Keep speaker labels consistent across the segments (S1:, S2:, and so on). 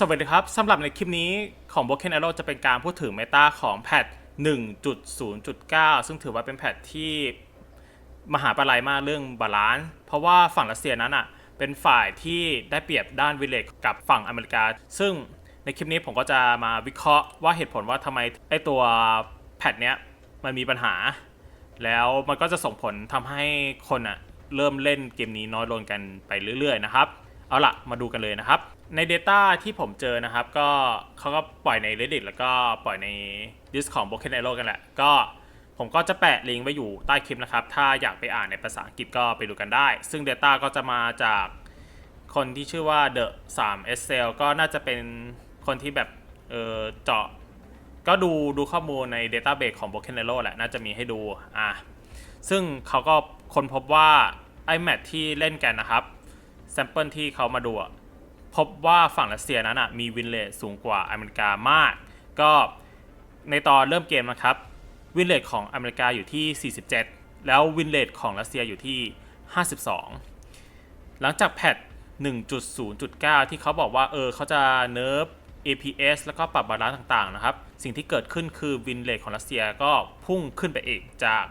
S1: สวัสดีครับ สำหรับในคลิปนี้ของ b o k e n Arrow จะเป็นการพูดถึงเมตาของแพท1.0.9 ซึ่งถือว่าเป็นแพทที่มหาปลายมากเรื่องบาลานซ์เพราะว่าฝั่งรัสเซียนั้นอะเป็นฝ่ายที่ได้เปรียบด้านวิเลกกับฝั่งอเมริกา ซึ่งในคลิปนี้ผมก็จะมาวิเคราะห์ว่าเหตุผลว่าทำไมไอตัวแพทเนี้ยมันมีปัญหา แล้วมันก็จะส่งผลทำให้คนอะเริ่มเล่นเกมนี้น้อยลงกันไปเรื่อยๆนะครับ เอาละมาดูกันเลยนะครับ ใน Data ที่ผมเจอนะครับ ก็เขาก็ปล่อยใน Reddit แล้วก็ปล่อยใน d i s ของ Broken Arrow กันแหละ ก็ผมก็จะแปะลิงก์ไว้อยู่ใต้คลิปนะครับ ถ้าอยากไปอ่านในภาษาอังกฤษก็ไปดูกันได้ ซึ่ง Data ก็จะมาจากคนที่ชื่อว่า The 3 s c l ก็น่าจะเป็นคนที่แบบเออเจาะ ก็ดูดูข้อมูลใน Database ของ Broken Arrow แหละ น่าจะมีให้ดูอะซึ่งเขาก็ค้นพบว่าไอแมทที่เล่นกันนะครับแซมเปิลที่เขามาดู พบว่าฝั่งรัสเซียนั้นมีวินเลทสูงกว่าอเมริกามาก ก็ในตอนเริ่มเกมนะครับ วินเลทของอเมริกาอยู่ที่ 47 แล้ววินเลทของรัสเซียอยู่ที่ 52 หลังจากแพท1.0.9 ที่เขาบอกว่าเออเขาจะเนิร์ฟ APS แล้วก็ปรับบาลานซ์ต่างๆนะครับ สิ่งที่เกิดขึ้นคือวินเลทของรัสเซียก็พุ่งขึ้นไปอีกจาก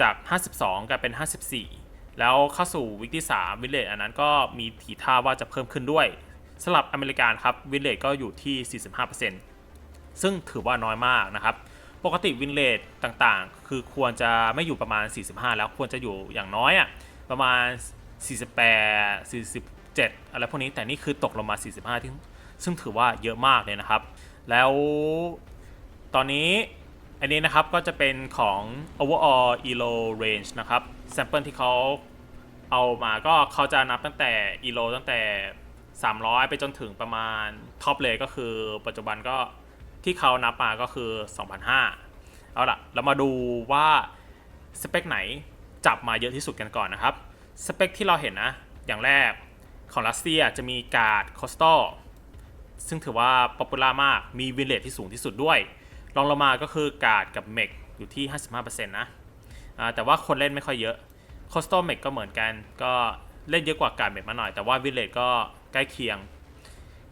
S1: จาก 52กลายเป็น 54 แล้วเข้าสู่วิกที่ 3 วินเลทอันนั้นก็มีทีท่าว่าจะเพิ่มขึ้นด้วยสำหรับอเมริกันครับวินเลทก็อยู่ที่ 45%ซึ่งถือว่าน้อยมากนะครับ ปกติวินเลทต่างๆ คือควรจะไม่อยู่ประมาณ 45 แล้วควรจะอยู่อย่างน้อยอะประมาณ 48 47 อะไรพวกนี้แต่นี่คือตกลงมา 45ที่ซึ่งถือว่าเยอะมากเลยนะครับ แล้วตอนนี้อันนี้นะครับก็จะเป็นของ overall elo range นะครับ sample ที่เขาเอามาก็เขาจะนับตั้งแต่ elo ตั้งแต่ 300 ไปจนถึงประมาณท็อปเลยก็คือปัจจุบันก็ที่เขานับมาก็คือ 2,500 เอาล่ะ เรามาดูว่าสเปคไหนจับมาเยอะที่สุดกันก่อนนะครับ สเปคที่เราเห็นนะ อย่างแรกของรัสเซียจะมีการ์ดคอสตอซึ่งถือว่าป๊อปปูล่ามากมีวินเลทที่สูงที่สุดด้วยรองลงมาก็คือการ์ดกับเมกอยู่ที่ 55%นะ แต่ว่าคนเล่นไม่ค่อยเยอะคอสตเมกก็เหมือนกัน ก็เล่นเยอะกว่าการเมกมาหน่อย แต่ว่าวินเลทก็ใกล้เคียง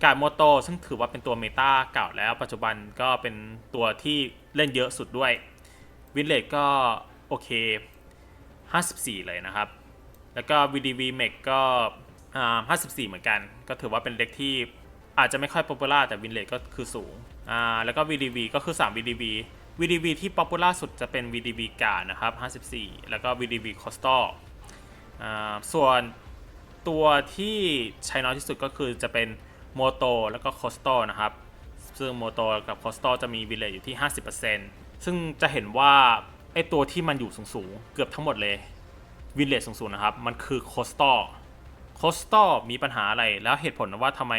S1: การโมโตซึ่งถือว่าเป็นตัวเมตาเก่าแล้ว ปัจจุบันก็เป็นตัวที่เล่นเยอะสุดด้วยวินเลทก็โอเค 54 เลยนะครับ แล้วก็ VDV m e c ก็อ่า54 เหมือนกัน ก็ถือว่าเป็นเด็กที่อาจจะไม่ค่อย popular แต่วินเลทก็คือสูงอ่าแล้วก็ VDV ก็คือ 3 VDV VDV ที่ popular สุดจะเป็น VDV กานะครับ 54 แล้วก็ VDV Coastal ส่วนตัวที่ใช้น้อยที่สุดก็คือจะเป็น Moto แล้วก็ Coastal นะครับ ซึ่ง Moto กับ Coastal จะมีวินเลทอยู่ที่ 50%ซึ่งจะเห็นว่าไอตัวที่มันอยู่สูงๆ เกือบทั้งหมดเลยวินเลทสูงๆนะครับ มันคือ Coastal คอสตอมีปัญหาอะไรแล้วเหตุผลว่าทำไม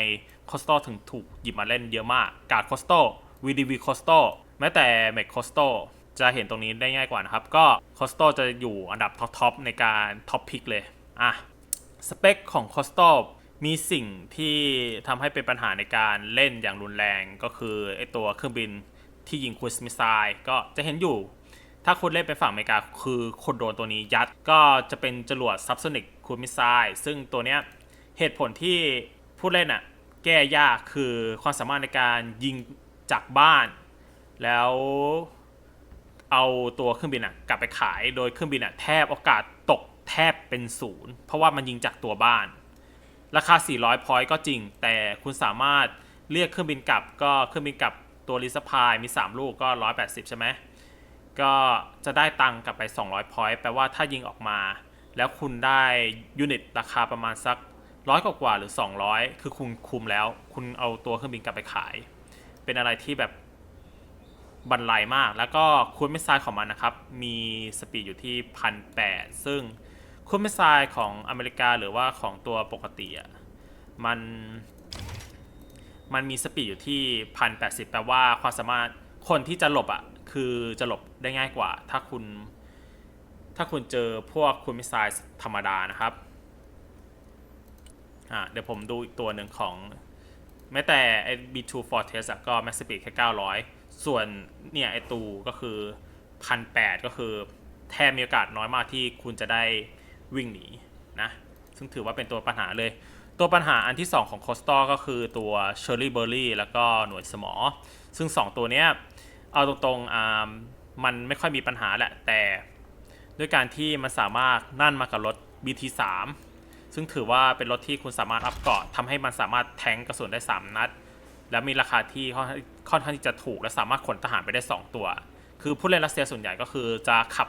S1: คอสตอถึงถูกหยิบมาเล่นเยอะมาก การคอสตอ VDV คอสตอ แม้แต่แม็กคอสโตจะเห็นตรงนี้ได้ง่ายกว่านะครับ ก็คอสโตจะอยู่อันดับท็อปๆในการท็อปพิกเลย อะ สเปคของคอสโตมีสิ่งที่ทำให้เป็นปัญหาในการเล่นอย่างรุนแรงก็คือไอตัวเครื่องบินที่ยิงคูสมิสไซก็จะเห็นอยู่ ถ้าคุณเล่นเป็นฝั่งอเมริกาคือคนโดนตัวนี้ยัดก็จะเป็นจรวดซับโซนิกคูมิสไซซึ่งตัวเนี้ยเหตุผลที่ผู้เล่นอะแก้ยากคือความสามารถในการยิงจากบ้าน แล้วเอาตัวเครื่องบินอะกลับไปขายโดยเครื่องบินอะแทบโอกาสตกแทบเป็นศูนย์เพราะว่ามันยิงจากตัวบ้าน ราคา 400 พอยต์ก็จริง แต่คุณสามารถเรียกเครื่องบินกลับก็เครื่องบินกลับตัวรีสพายมี 3 ลูกก็ 180 ใช่ไหมก็จะได้ตังค์กลับไป 200 พอยต์แปลว่าถ้ายิงออกมา แล้วคุณได้ยูนิตราคาประมาณสักร้อยกว่าหรือ 200 คือคุณคุมแล้ว คุณเอาตัวเครื่องบินกลับไปขาย เป็นอะไรที่แบบ บันไลมาก แล้วก็คูณไม่ทรายของมันนะครับ มีสปีดอยู่ที่พันแซึ่งคูณไม่ทรายของอเมริกาหรือว่าของตัวปกติอะมันมันมีสปีดอยู่ที่พันแปแปลว่าความสามารถคนที่จะหลบอะคือจะหลบได้ง่ายกว่า ถ้าคุณ ถ้าคุณเจอพวกคุณมิสไซล์ธรรมดานะครับอ่าเดี๋ยวผมดูอีกตัวหนึ่งของแม้แต่ไอ้ B2 Fortress ก็ Max Speed แค่900 ส่วนเนี่ยไอตูก็คือพันแก็คือแทบมีโอกาสน้อยมากที่คุณจะได้วิ่งหนีนะซึ่งถือว่าเป็นตัวปัญหาเลย ตัวปัญหาอันที่ 2 ของโคสตอก็คือตัวเชอร์รี่เบอร์รี่แล้วก็หน่วยสมอ ซึ่ง 2 ตัวเนี้ยเอาตรงๆอ่ามันไม่ค่อยมีปัญหาแหละ แต่ด้วยการที่มันสามารถนั่นมากับรถ BT3 ซึ่งถือว่าเป็นรถที่คุณสามารถอัพเกราะทำให้มันสามารถแทงกระสุนได้ 3 นัด และมีราคาที่ค่อนข้างค่อนข้างที่จะถูก และสามารถขนทหารไปได้ 2 ตัว คือผู้เล่นรัสเซียส่วนใหญ่ก็คือจะขับ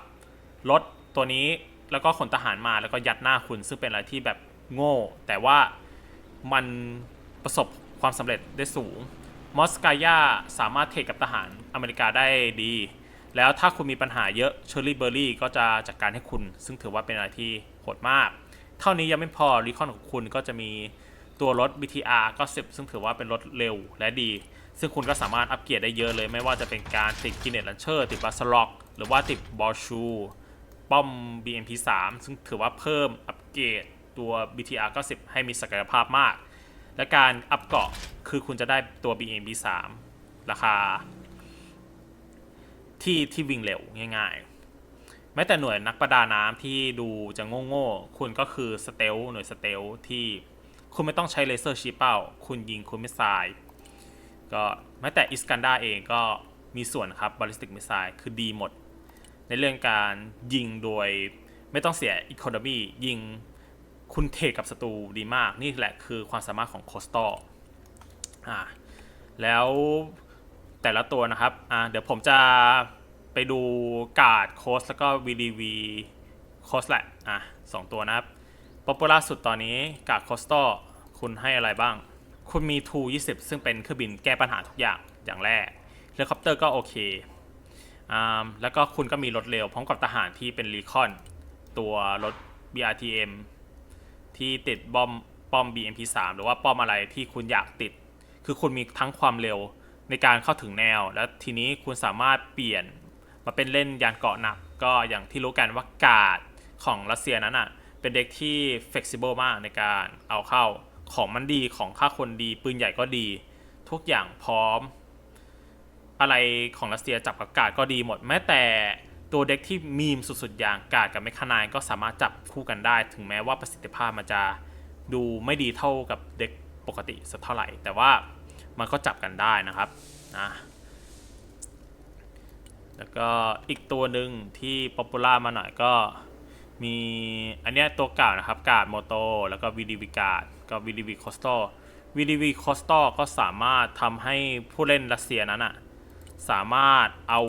S1: รถตัวนี้แล้วก็ขนทหารมาแล้วก็ยัดหน้าคุณ ซึ่งเป็นอะไรที่แบบโง่ แต่ว่ามันประสบความสำเร็จได้สูง มอสกายาสามารถเทรดกับทหารอเมริกาได้ดี แล้วถ้าคุณมีปัญหาเยอะเชอร์รี่เบอร์รี่ก็จะจัดการให้คุณ ซึ่งถือว่าเป็นอะไรที่โหดมาก เท่านี้ยังไม่พอรีคอนของคุณก็จะมี ตัวรถ BTR ก็10ซึ่งถือว่าเป็นรถเร็วและดี ซึ่งคุณก็สามารถอัปเกรดได้เยอะเลย ไม่ว่าจะเป็นการติดกินเนตลันเชอร์ติดบัสล็อก หรือว่าติดบอลชู ป้อม BMP3 ซึ่งถือว่าเพิ่มอัปเกรดตัว BTR 90 ให้มีศักยภาพมาก และการอัปเกาะคือคุณจะได้ตัว BMP3 ราคา ที่ที่วิ่งเร็วง่าย ๆ แม้แต่หน่วยนักประดาน้ำที่ดูจะโง่ๆ คุณก็คือสเตลหน่วยสเตลที่ คุณไม่ต้องใช้เลเซอร์ชี้เป้า คุณยิงคุณมิสไซล์ก็แม้แต่อิสกันดาเองก็มีส่วนครับบอลิสติกมิสไซล์คือดีหมด ในเรื่องการยิงโดยไม่ต้องเสียอีโคโนมียิงคุณเทกับศัตรูดีมาก นี่แหละคือความสามารถของโคสตออ่าแล้วแต่ละตัวนะครับอ่าเดี๋ยวผมจะไปดูการ์ดโคสแล้วก็ VDV โคสแหละอะสองตัวนะครับป๊อปปูล่าสุดตอนนี้การ์ดโคสตอ คุณให้อะไรบ้าง คุณมีทู20 ซึ่งเป็นเครื่องบินแก้ปัญหาทุกอย่างอย่างแรกเฮลิคอปเตอร์ก็โอเคอ่าแล้วก็คุณก็มีรถเร็วพร้อมกับทหารที่เป็นรีคอน ตัวรถ BRTM ที่ติดบอมป้อม BMP3 หรือว่าป้อมอะไรที่คุณอยากติด คือคุณมีทั้งความเร็วในการเข้าถึงแนว และทีนี้คุณสามารถเปลี่ยนมาเป็นเล่นยานเกาะหนัก ก็อย่างที่รู้กันว่ากาดของรัสเซียนั้นอะเป็นเด็กที่ flexible มากในการเอาเข้า ของมันดีของค่าคนดี ปืนใหญ่ก็ดี ทุกอย่างพร้อม อะไรของรัสเซียจับกับกาดก็ดีหมด แม้แต่ตัวเด็กที่มีมสุดๆ อย่างกาดกับแมคคานายก็สามารถจับคู่กันได้ ถึงแม้ว่าประสิทธิภาพมันจะดูไม่ดีเท่ากับเด็กปกติสักเท่าไหร่ แต่ว่ามันก็จับกันได้นะครับนะแล้วก็อีกตัวหนึ่งที่ป๊อปปูล่ามาหน่อยก็มีอันเนี้ยตัวเก่านะครับกาดโมโตแล้วก็ VDV กาด ก็ VDV c o s t o VDV c o s t o ก็สามารถทำให้ผู้เล่นรัสเซียนั้นอะสามารถเอา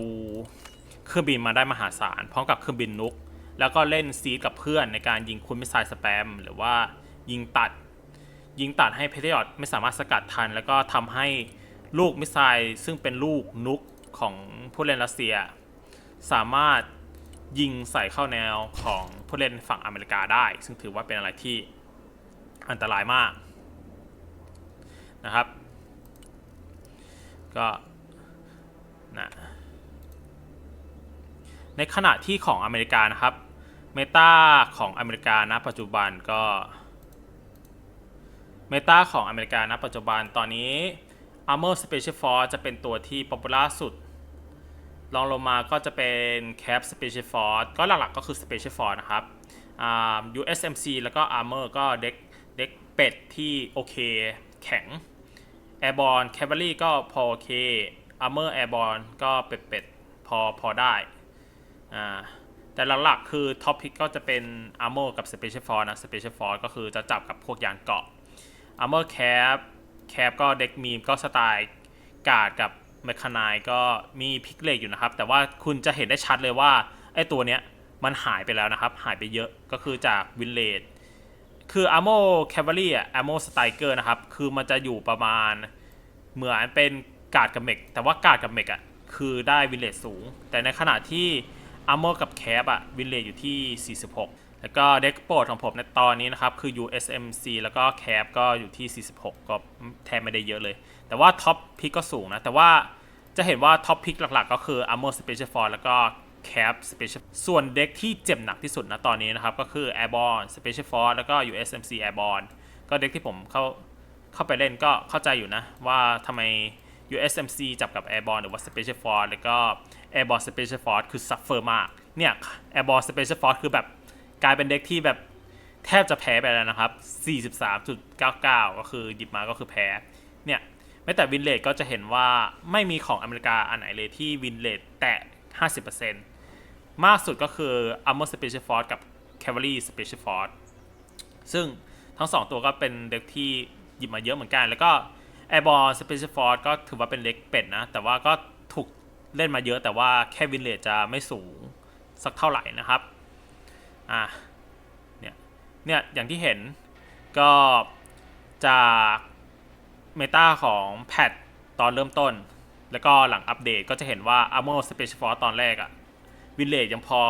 S1: เครื่องบินมาได้มหาศาลพร้อมกับเครื่องบินนุก แล้วก็เล่นซีดกับเพื่อนในการยิงคุณมิสไซล์สแปม หรือว่ายิงตัด ยิงตัดให้เพเทอดไม่สามารถสกัดทัน แล้วก็ทำให้ลูกมิสไซล์ซึ่งเป็นลูกนุกของผู้เล่นรัสเซีย สามารถยิงใส่เข้าแนวของผู้เล่นฝั่งอเมริกาได้ ซึ่งถือว่าเป็นอะไรที่ อันตรายมากนะครับ ก็นะในขณะที่ของอเมริกานะครับเมตาของอเมริกาณปัจจุบันก็เมตาของอเมริกาณปัจจุบันตอนนี้ Armor Special Force จะเป็นตัวที่ป๊อปปูล่าสุดลองลงมาก็จะเป็น Cap Special Force ก็หลักๆก็คือ Special Force นะครับ USMC แล้วก็ Armor ก็เด็ก เด็กเป็ดที่โอเคแข็ง Airborne Cavalry ก็พอโอเค Armor Airborne ก็เป็ดๆพอพอได้อ่าแต่หลักๆคือท็อปพิกก็จะเป็น Armor กับ Special Force นะ Special Force ก็คือจะจับกับพวกยานเกาะ Armor Cap แคปก็เด็กมีมก็สไตล์กาดกับแมคคานายก็มีพิกเลกอยู่นะครับ แต่ว่าคุณจะเห็นได้ชัดเลยว่า ไอ้ตัวเนี้ยมันหายไปแล้วนะครับ หายไปเยอะก็คือจากวินเลด คืออาร์โมแคเวอรี่อะอาร์โมสไตเกอร์นะครับ คือมันจะอยู่ประมาณ เหมือนเป็นกาดกับเมก แต่ว่ากาดกับเมกอะคือได้วินเลดสูง แต่ในขณะที่อาร์โมกับแคปอะวินเลดอยู่ที่ 46 แล้วก็เด็กโปรดของผมในตอนนี้นะครับ คือ USMC แล้วก็แคปก็อยู่ที่ 46 ก็แทบไม่ได้เยอะเลย แต่ว่าท็อปพิกก็สูงนะ แต่ว่าจะเห็นว่าท็อปพิกหลักๆ ก็คือ Armor Special Force แล้วก็ Cap Special ส่วนเด็กที่เจ็บหนักที่สุดนะตอนนี้นะครับ ก็คือ Airborne Special Force แล้วก็ USMC Airborne ก็เด็กที่ผมเข้าเข้าไปเล่นก็เข้าใจอยู่นะ ว่าทำไม USMC จับกับ Airborne หรือว่า Special Force แล้วก็ Airborne Special Force คือ suffer มาก เนี่ย Airborne Special Force คือแบบกลายเป็นเด็กที่แบบแทบจะแพ้ไปแล้วนะครับ 43.99 ก็คือหยิบมาก็คือแพ้ เนี่ยไม่แต่วินเลทก็จะเห็นว่าไม่มีของอเมริกาอันไหนเลยที่วินเลทแตะ 50% มากสุดก็คือ Armor Special Force กับ Cavalry Special Force ซึ่งทั้งสองตัวก็เป็นเด็กที่หยิบมาเยอะเหมือนกัน แล้วก็ Airborne Special Force ก็ถือว่าเป็นเด็กเป็ดนะ แต่ว่าก็ถูกเล่นมาเยอะแต่ว่าแค่วินเลทจะไม่สูงสักเท่าไหร่นะครับ อะ เนี่ย เนี่ย อย่างที่เห็นก็จากเมตาของแพทตอนเริ่มต้น แล้วก็หลังอัปเดตก็จะเห็นว่า Armor Special Force ตอนแรกอะ วินเลจยังพอ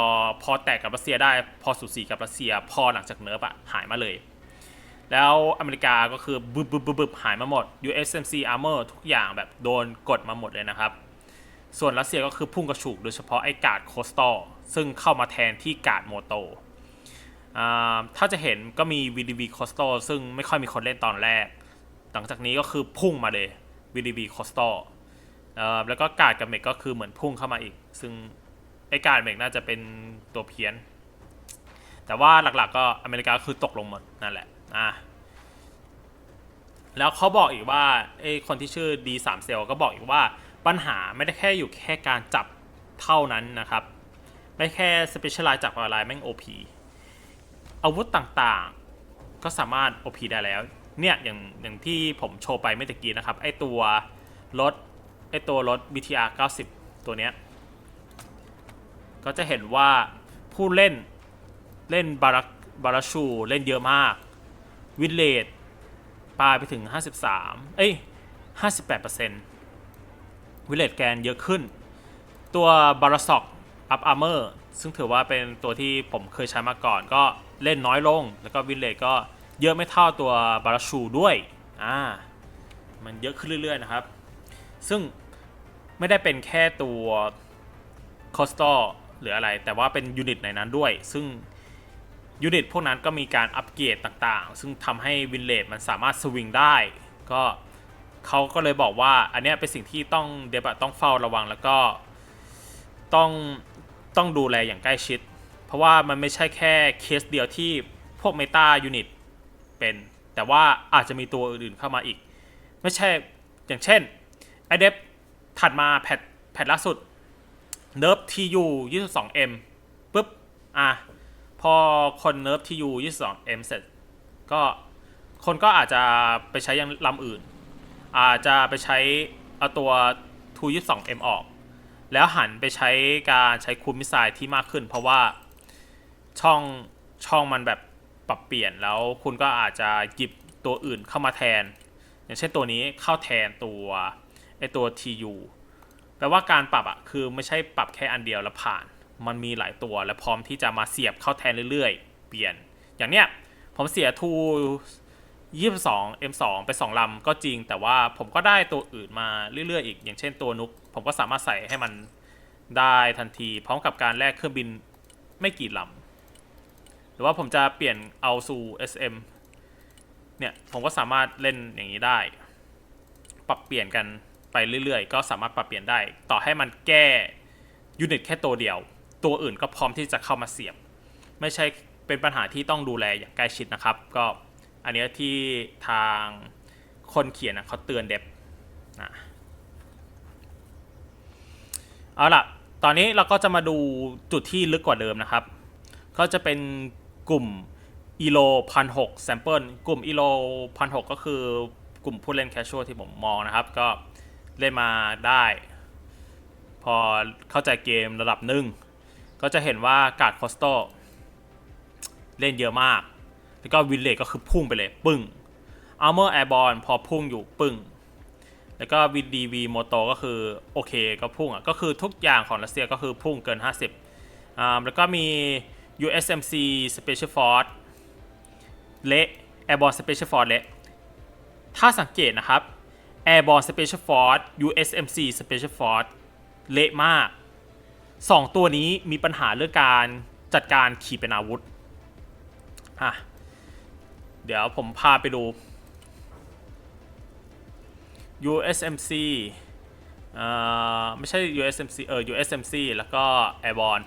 S1: พอแตกกับรัสเซียได้ พอสูสีกับรัสเซีย พอหลังจากเนิร์ฟอะหายมาเลย แล้วอเมริกาก็คือบึบบึบบึบหายมาหมด USMC Armor ทุกอย่างแบบโดนกดมาหมดเลยนะครับ ส่วนรัสเซียก็คือพุ่งกระฉูกโดยเฉพาะไอ้กาดโคสตอซึ่งเข้ามาแทนที่กาดโมโตอ่าถ้าจะเห็นก็มี VDV Coastal ซึ่งไม่ค่อยมีคนเล่นตอนแรก หลังจากนี้ก็คือพุ่งมาเลย VDV Coastal เอ่อแล้วก็กาดกับเมกก็คือเหมือนพุ่งเข้ามาอีก ซึ่ง ไอ้การเมกน่าจะเป็นตัวเพี้ยน แต่ว่าหลักๆก็อเมริกาคือตกลงหมดนั่นแหละอะแล้วเขาบอกอีกว่าไอ้คนที่ชื่อ D3 เซลก็บอกอีกว่าปัญหาไม่ได้แค่อยู่แค่การจับเท่านั้นนะครับ ไม่แค่ Specialize จับอะไรแม่ง OP อาวุธต่างๆก็สามารถ OP ได้แล้ว เนี่ยอย่างอย่างที่ผมโชว์ไปเมื่อตะกี้นะครับ ไอตัวรถไอตัวรถ BTR 90 ตัวเนี้ย ก็จะเห็นว่าผู้เล่นเล่นบารักบาราชูเล่นเยอะมาก วินเลดปลายไปถึง 53 เอ้ย 58%วินเลดแกนเยอะขึ้น ตัวบาราซอกอัพอาร์เมอร์ซึ่งถือว่าเป็นตัวที่ผมเคยใช้มาก่อน ก็เล่นน้อยลง แล้วก็วินเลดก็เยอะไม่เท่าตัวบาราชูด้วย อ่า มันเยอะขึ้นเรื่อยๆนะครับ ซึ่งไม่ได้เป็นแค่ตัวคอสตอ หรืออะไร แต่ว่าเป็นยูนิตในนั้นด้วย ซึ่งยูนิตพวกนั้นก็มีการอัปเกรดต่างๆ ซึ่งทำให้วินเลดมันสามารถสวิงได้ ก็เขาก็เลยบอกว่า อันนี้เป็นสิ่งที่ต้องเดบต้องเฝ้าระวังแล้วก็ต้องต้องดูแลอย่างใกล้ชิด เพราะว่ามันไม่ใช่แค่เคสเดียวที่พวกเมตายูนิตเป็น แต่ว่าอาจจะมีตัวอื่นๆเข้ามาอีก ไม่ใช่อย่างเช่นไอเดฟถัดมาแพทแพทล่าสุด เนิร์ฟทียู22 m ปุ๊บ อะ พอคนเนิร์ฟทียู22 m เอ็มเสร็จ ก็คนก็อาจจะไปใช้ยังลำอื่น อาจจะไปใช้เอาตัวทู22 m องเอ็มออก แล้วหันไปใช้การใช้คูมิไซล์ที่มากขึ้น เพราะว่าช่องช่องมันแบบปรับเปลี่ยนแล้วคุณก็อาจจะหยิบตัวอื่นเข้ามาแทน อย่างเช่นตัวนี้เข้าแทนตัวไอตัว TU แปลว่าการปรับอะคือไม่ใช่ปรับแค่อันเดียวแล้วผ่าน มันมีหลายตัวและพร้อมที่จะมาเสียบเข้าแทนเรื่อยๆ เปลี่ยน อย่างเนี้ยผมเสียทู22 M2 ไป2ลำก็จริง แต่ว่าผมก็ได้ตัวอื่นมาเรื่อยๆอีก อย่างเช่นตัวนุก ผมก็สามารถใส่ให้มันได้ทันที พร้อมกับการแลกเครื่องบินไม่กี่ลำหรือว่าผมจะเปลี่ยนเอาสู่ SM เนี่ย ผมก็สามารถเล่นอย่างนี้ได้ ปรับเปลี่ยนกัน ไปเรื่อยๆ ก็สามารถปรับเปลี่ยนได้ ต่อให้มันแก้ยูนิตแค่ตัวเดียว ตัวอื่นก็พร้อมที่จะเข้ามาเสียบ ไม่ใช่เป็นปัญหาที่ต้องดูแลอย่างใกล้ชิดนะครับ ก็อันเนี้ยที่ทางคนเขียนนะเขาเตือนเด็บนะเอาล่ะ ตอนนี้เราก็จะมาดูจุดที่ลึกกว่าเดิมนะครับ ก็จะเป็นกลุ่ม ELO พันหกแซมเปิลกลุ่ม ELO พันหกก็คือกลุ่มผู้เล่นแคชชวลที่ผมมองนะครับ ก็ เล่นมาได้ พอเข้าใจเกมระดับหนึ่งก็จะเห็นว่าการ์ดคอสโตเล่นเยอะมาก แล้วก็วินเลจก็คือพุ่งไปเลย ปึ้งอาร์เมอร์แอร์บอลพอพุ่งอยู่ปึ้ง แล้วก็วินดีวีโมโตก็คือโอเคก็พุ่งอะ ก็คือทุกอย่างของรัสเซียก็คือพุ่งเกิน 50อ่าแล้วก็มี USMC Special Force เละ Airborne Special Force เละ ถ้าสังเกตนะครับ Airborne Special Force USMC Special Force เละมาก 2 ตัวนี้มีปัญหาเรื่องการจัดการขีปนาวุธอะเดี๋ยวผมพาไปดู USMC เอ่อไม่ใช่ USMC เออ USMC แล้วก็ Airborne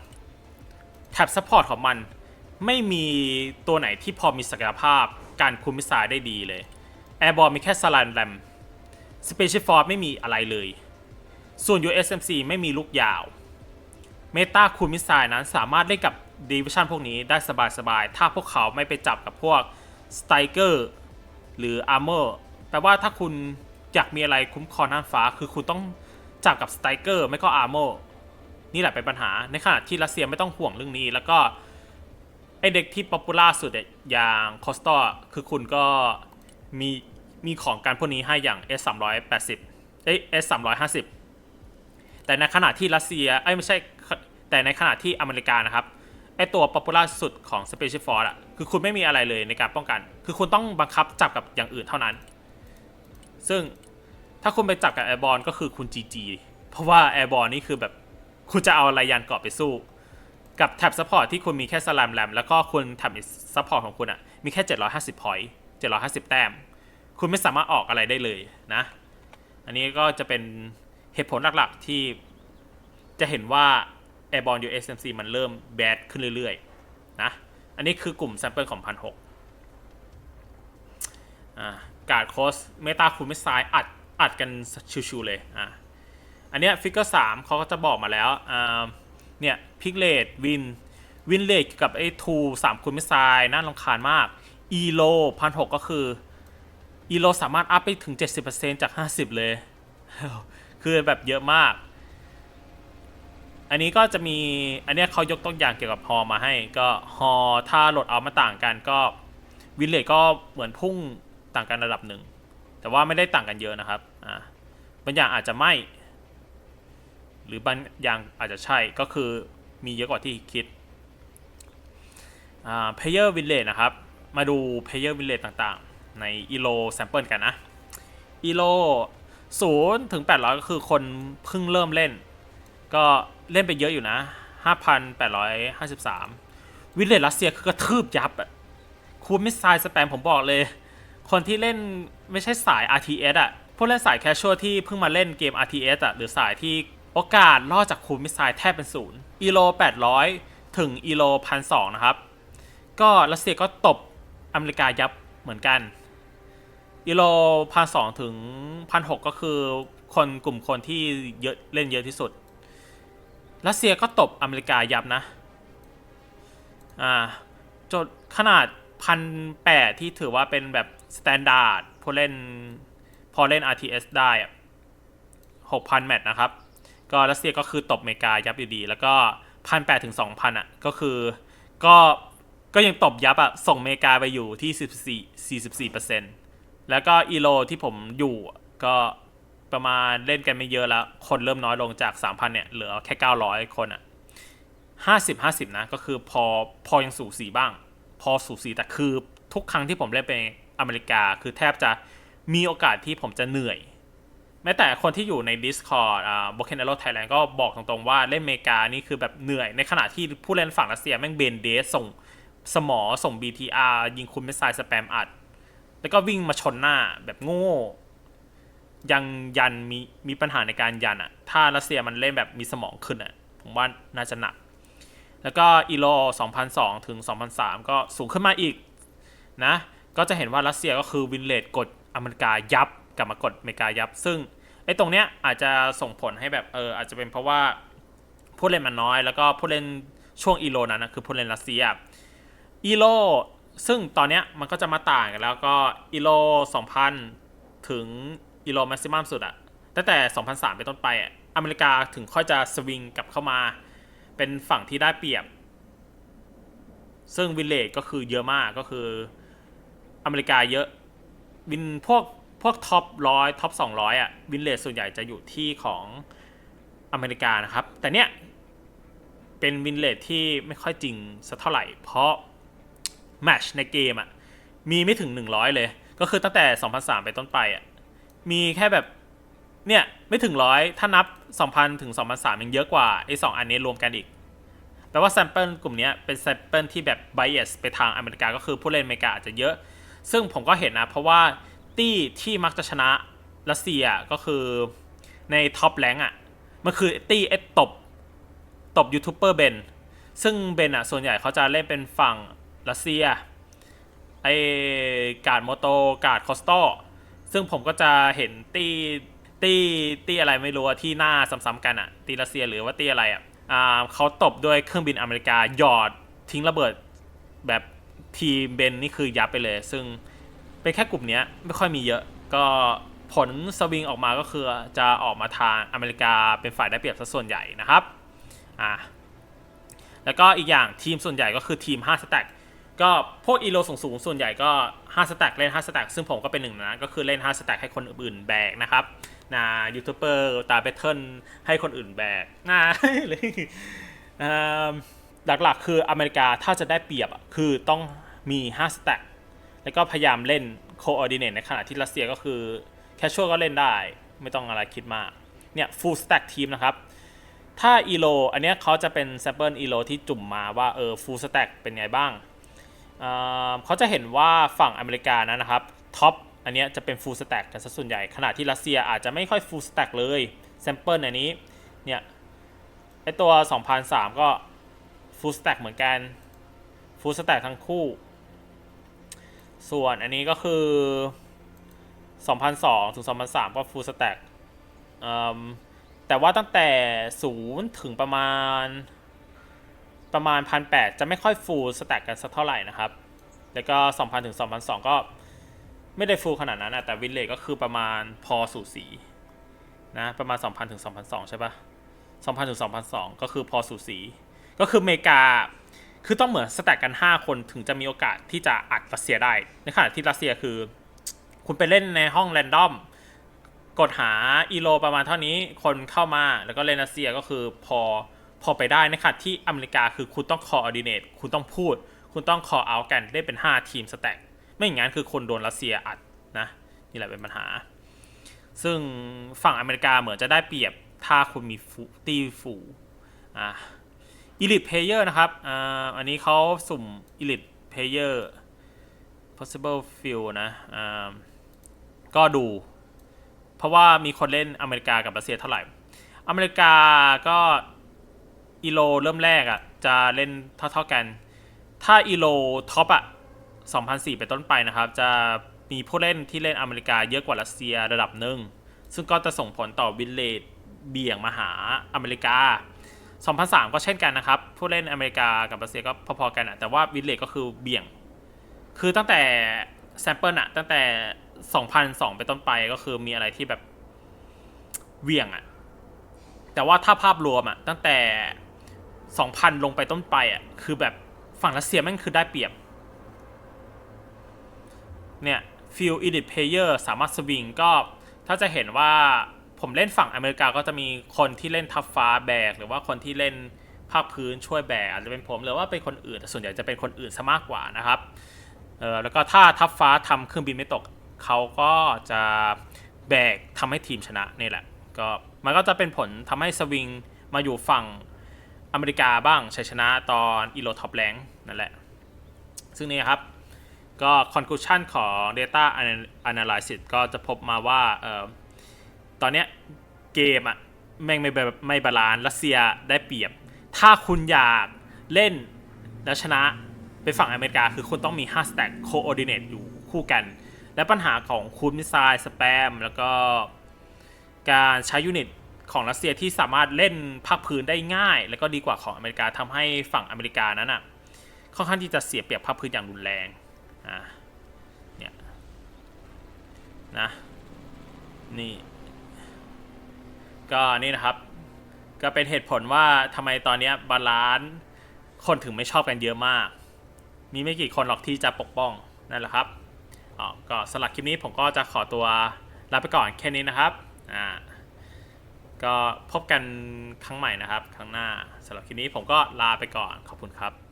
S1: แท็บ support ของมัน ไม่มีตัวไหนที่พอมีศักยภาพการคุมมิสไซล์ได้ดีเลยแอร์บอลมีแค่สลันแรม สเปเชียลฟอร์ไม่มีอะไรเลย ส่วน USMC ไม่มีลูกยาว เมตาคูมิสไซล์นั้นสามารถเล่นกับดิวิชันพวกนี้ได้สบายๆ ถ้าพวกเขาไม่ไปจับกับพวกสไตเกอร์หรืออาร์เมอร์แปลว่าถ้าคุณอยากมีอะไรคุ้มครองน่านฟ้า คือคุณต้องจับกับสไตเกอร์ไม่ก็อาร์เมอร์นี่แหละเป็นปัญหา ในขณะที่รัสเซียไม่ต้องห่วงเรื่องนี้ แล้วก็ ไอเด็กที่ป๊อปปูล่าสุดเนี่ยอย่างคอสตอคือคุณก็มี มีของการพวกนี้ให้อย่าง S 3 8 0เอ้ย S 3 5 0แต่ในขณะที่รัสเซียไอ้ยไม่ใช่แต่ในขณะที่อเมริกานะครับไอตัวป๊อปปูล่าสุดของ Special Force อะคือคุณไม่มีอะไรเลยในการป้องกัน คือคุณต้องบังคับจับกับอย่างอื่นเท่านั้น ซึ่งถ้าคุณไปจับกับแอร์บอลก็คือคุณ GG เพราะว่าแอร์บอลนี่คือแบบคุณจะเอาอะไรยันเกาะไปสู้ กับแท็บซัพพอร์ตที่คุณมีแค่สลัมแรมแล้วก็คุณแท็บซัพพอร์ตของคุณอะมีแค่ 750พอยต์750 แต้ม คุณไม่สามารถออกอะไรได้เลยนะ อันนี้ก็จะเป็นเหตุผลหลักๆที่จะเห็นว่า Airborne USMC มันเริ่มแบดขึ้นเรื่อยๆ นะ อันนี้คือกลุ่มแซมเปิลของพันหกอ่าการโคสเมตาคูมิสไซอัดอัดกันชิวๆเลยอ่าอันเนี้ยฟิกเกอร์สามเขาก็จะบอกมาแล้วอ่าเนี่ยพิกเลดวินวินเลดกับไอ้ทูสามคูมิสไซน่ารำคาญมากอีโลพันหกก็คือ อีโลสามารถอัพไปถึง 70%จาก 50 เลย คือแบบเยอะมาก อันนี้ก็จะมี อันนี้เขายกตัวอย่างเกี่ยวกับฮอมาให้ ก็ฮอถ้าโหลดเอามาต่างกันก็วินเลจก็เหมือนพุ่งต่างกันระดับหนึ่ง แต่ว่าไม่ได้ต่างกันเยอะนะครับ อ่าบางอย่างอาจจะไม่ หรือบางอย่างอาจจะใช่ ก็คือมีเยอะกว่าที่คิด อ่า player village นะครับ มาดู player village ต่างๆ ใน elo sample กันนะ elo 0ถึง800ก็คือคนเพิ่งเริ่มเล่น ก็เล่นไปเยอะอยู่นะ5,853วิลเลจรัสเซียคือกระทืบยับอะคูณมิสไซสแปมผมบอกเลย คนที่เล่นไม่ใช่สาย RTS อะพวกเล่นสายแคชชวลที่เพิ่งมาเล่นเกม RTS อะหรือสายที่โอกาสรอดจากคูณมิสไซแทบเป็นศูนย์อีโล800 ถึงอีโล1,200นะครับ ก็รัสเซียก็ตบอเมริกายับเหมือนกัน อีโลพันสองถึงพันหก็คือคนกลุ่มคนที่เยอะเล่นเยอะที่สุด รัสเซียก็ตบอเมริกายับนะ อ่าจนขนาดพันแปดที่ถือว่าเป็นแบบสแตนดาร์ดพอเล่นพอเล่น RTS ได้หกพันแมตช์นะครับ ก็รัสเซียก็คือตบอเมริกายับอยู่ดี แล้วก็พันแปดถึงสองพันอะ ก็คือก็ก็ยังตบยับอะ ส่งอเมริกาไปอยู่ที่สิบสี่สี่สิบสี่เปอร์เซ็นต์ แล้วก็อีโลที่ผมอยู่ก็ประมาณเล่นกันไม่เยอะแล้ว คนเริ่มน้อยลงจาก 3,000 เนี่ย เหลือแค่ 900 คนอะ่ะ50 50 นะ ก็คือพอพอยังสูสีบ้าง พอสูสีแต่คือทุกครั้งที่ผมเล่นไปอเมริกา คือแทบจะมีโอกาสที่ผมจะเหนื่อย แม้แต่คนที่อยู่ใน Discord อ่า b o k e n a r o Thailand ก็บอกตรงๆว่าเล่นอเมริกานี่คือแบบเหนื่อย ในขณะที่ผู้เล่นฝั่งรัสเซียแม่งเบนเดสส่งสมอส่ง BTR ยิงคุณไม่ไซสแปมอัด แล้วก็วิ่งมาชนหน้าแบบโง่ ยังยันมีมีปัญหาในการยันอะถ้ารัสเซียมันเล่นแบบมีสมองขึ้นอะผมว่าน่าจะหนัก แล้วก็อีโล2002 ถึง 2003 ก็สูงขึ้นมาอีกนะ ก็จะเห็นว่ารัสเซียก็คือวินเลดกดอเมริกายับกลับมากดอเมริกายับ ซึ่งไอ้ตรงเนี้ยอาจจะส่งผลให้แบบเอออาจจะเป็นเพราะว่าผู้เล่นมันน้อย แล้วก็ผู้เล่นช่วงอีโลนั้นนะคือผู้เล่นรัสเซียอีโล ซึ่งตอนเนี้ยมันก็จะมาต่างกันแล้วก็อีโล2000 ถึงอีโลแม็กซิมัมสุดอะตั้งแต่ 2003 เป็นต้นไปอะอเมริกาถึงค่อยจะสวิงกลับเข้ามา เป็นฝั่งที่ได้เปรียบ ซึ่งวินเลจก็คือเยอะมากก็คืออเมริกาเยอะวินพวกพวกท็อปร้อยท็อปสองร้อยอะวินเลจส่วนใหญ่จะอยู่ที่ของอเมริกานะครับ แต่เนี้ยเป็นวินเลจที่ไม่ค่อยจริงสักเท่าไหร่ เพราะ แมชในเกมอะ มีไม่ถึง 100 เลย ก็คือตั้งแต่ 2003 ไปต้นไปอะ มีแค่แบบ เนี่ย ไม่ถึงร้อยถ้านับ 2000 ถึง 2003 ยังเยอะกว่าไอ้สองอันนี้รวมกันอีกแปลว่าแซมเปิลกลุ่มนี้เป็นแซมเปิลที่แบบ bias ไปทางอเมริกาก็คือผู้เล่นอเมริกาอาจจะเยอะ ซึ่งผมก็เห็นนะ เพราะว่าตี้ที่มักจะชนะรัสเซียก็คือในท็อปแรงอะ มันคือตี้เอตบตบยูทูบเบอร์เบนซึ่งเบนอะส่วนใหญ่เขาจะเล่นเป็นฝั่ง รัสเซียไอการ์ดโมโตการ์ดคอสโตซึ่งผมก็จะเห็นตีตีตีอะไรไม่รู้ที่หน้าซ้ำๆกันอะตีรัสเซียหรือว่าตีอะไรอะอ่าเขาตบด้วยเครื่องบินอเมริกาหยอดทิ้งระเบิดแบบทีมเบนนี่คือยับไปเลย ซึ่งเป็นแค่กลุ่มนี้ไม่ค่อยมีเยอะ ก็ผลสวิงออกมาก็คือจะออกมาทางอเมริกาเป็นฝ่ายได้เปรียบซะส่วนใหญ่นะครับอ่าแล้วก็อีกอย่างทีมส่วนใหญ่ก็คือทีม5สแต็ก ก็พวกอีโลสูงสูงส่วนใหญ่ก็5สแต็กเล่น5สแต็กซึ่งผมก็เป็นหนึ่งนนั้นก็คือเล่น5สแต็กให้คนอื่นแบกนะครับนะยูทูบเบอร์ตาเบทเทิลให้คนอื่นแบกนะหรือเอิ่มหลักๆ คืออเมริกาถ้าจะได้เปรียบคือต้องมี5สแต็กแล้วก็พยายามเล่นโคออร์ดิเนตในขณะที่รัสเซียก็คือแคชชวลก็เล่นได้ ไม่ต้องอะไรคิดมาก เนี่ยฟูลสแต็กทีมนะครับ ถ้าอีโลอันนี้เขาจะเป็นแซมเปิลอีโลที่จุ่มมาว่าเออฟูลสแต็กเป็นไงบ้าง เขาจะเห็นว่าฝั่งอเมริกานะนะครับท็อปอันนี้จะเป็นฟูลสแต็กกันซะส่วนใหญ่ขณะที่รัสเซียอาจจะไม่ค่อยฟูลสแต็กเลยแซมเปิลอันนี้เนี่ยไอตัว 2003 ก็ฟูลสแต็กเหมือนกันฟูลสแต็กทั้งคู่ ส่วนอันนี้ก็คือ 2002 ถึง 2003 ก็ฟูลสแต็กแต่ว่าตั้งแต่ศูนย์ถึงประมาณ ประมาณพันแจะไม่ค่อยฟูลสแต็กกันสักเท่าไหร่นะครับ แล้วก็ 2000 ถึง2002ก็ไม่ได้ฟูลขนาดนั้นนะแต่วินเลก็คือประมาณพอสูสีนะประมาณ 2000 ถึง2002ใช่ปะ2000 ถึง2002ก็คือพอสูสี ก็คืออเมริกาคือต้องเหมือนสแต็กกัน 5 คนถึงจะมีโอกาสที่จะอัดรัสเซียได้ ในขณะที่รัสเซียคือ คุณไปเล่นในห้องแรนดอมกดหาอีโลประมาณเท่านี้คนเข้ามาแล้วก็เลนรัสเซียก็คือพอ พอไปได้นะครับที่อเมริกาคือคุณต้องคออ r d ดิเนตคุณต้องพูด คุณต้องคอเอากันได้เป็น 5 ทีมสแต็กไม่อย่างนั้นคือคนโดนรัสเซียอัดนะนี่แหละเป็นปัญหา ซึ่งฝั่งอเมริกาเหมือนจะได้เปรียบถ้าคุณมีฟูตีฟูอะ Elite Player นะครับอ่าอันนี้เขาสุ่ม Elite Player possible field นะอ่าก็ดู เพราะว่ามีคนเล่นอเมริกากับรัสเซียเท่าไหร่ อเมริกาก็ อีโลเริ่มแรกอะ่ะ จะเล่นเท่าๆกัน ถ้าอีโลท็อปอะ2004เป็นต้นไปนะครับ จะมีผู้เล่นที่เล่นอเมริกาเยอะกว่ารัสเซียระดับหนึ่ง ซึ่งก็จะส่งผลต่อวินเลดเบี่ยงมาหาอเมริกา 2003 ก็เช่นกันนะครับ ผู้เล่นอเมริกากับรัสเซียก็พอๆกันอะแต่ว่าวินเลดก็คือเบี่ยง คือตั้งแต่แซมเปิลอะตั้งแต่ 2002 เป็นต้นไปก็คือมีอะไรที่แบบเวี่ยงอะแต่ว่าถ้าภาพรวมอะตั้งแต่ 2,000ลงไปต้นไปอะคือแบบฝั่งรัสเซียแม่งคือได้เปรียบ เนี่ยฟิล edit player สามารถสวิงก็ถ้าจะเห็นว่าผมเล่นฝั่งอเมริกาก็จะมีคนที่เล่นทับฟ้าแบก หรือว่าคนที่เล่นภาคพื้นช่วยแบกอาจจะเป็นผมหรือว่าเป็นคนอื่นแต่ส่วนใหญ่จะเป็นคนอื่นซะมากกว่านะครับเออแล้วก็ถ้าทับฟ้าทำเครื่องบินไม่ตกเขาก็จะแบกทำให้ทีมชนะนี่แหละก็มันก็จะเป็นผลทำให้สวิงมาอยู่ฝั่ง อเมริกาบ้างชัยชนะตอนอีโลท็อปแรงนั่นแหละ ซึ่งนี่ครับ ก็ conclusion ของ data analysis ก็จะพบมาว่าเออตอนเนี้ยเกมอะแม่งไม่แบบไม่บาลานซ์รัสเซียได้เปรียบ ถ้าคุณอยากเล่นแล้วชนะเป็นฝั่งอเมริกา คือคุณต้องมี 5 stack coordinate อยู่คู่กัน และปัญหาของคูดมิสไซล์สแปม แล้วก็การใช้ยูนิต ของรัสเซียที่สามารถเล่นภาคพื้นได้ง่าย แล้วก็ดีกว่าของอเมริกาทำให้ฝั่งอเมริกานั้นอะค่อนข้างที่จะเสียเปรียบภาคพื้นอย่างรุนแรงอะเนี่ยนะนี่ก็นี่นะครับ ก็เป็นเหตุผลว่าทำไมตอนนี้บาลานซ์คนถึงไม่ชอบกันเยอะมาก มีไม่กี่คนหรอกที่จะปกป้องนั่นแหละครับอ๋อก็สำหรับคลิปนี้ผมก็จะขอตัวลาไปก่อนแค่นี้นะครับอ่า ก็พบกันครั้งใหม่นะครับ ครั้งหน้าสำหรับคลิปนี้ผมก็ลาไปก่อนขอบคุณครับ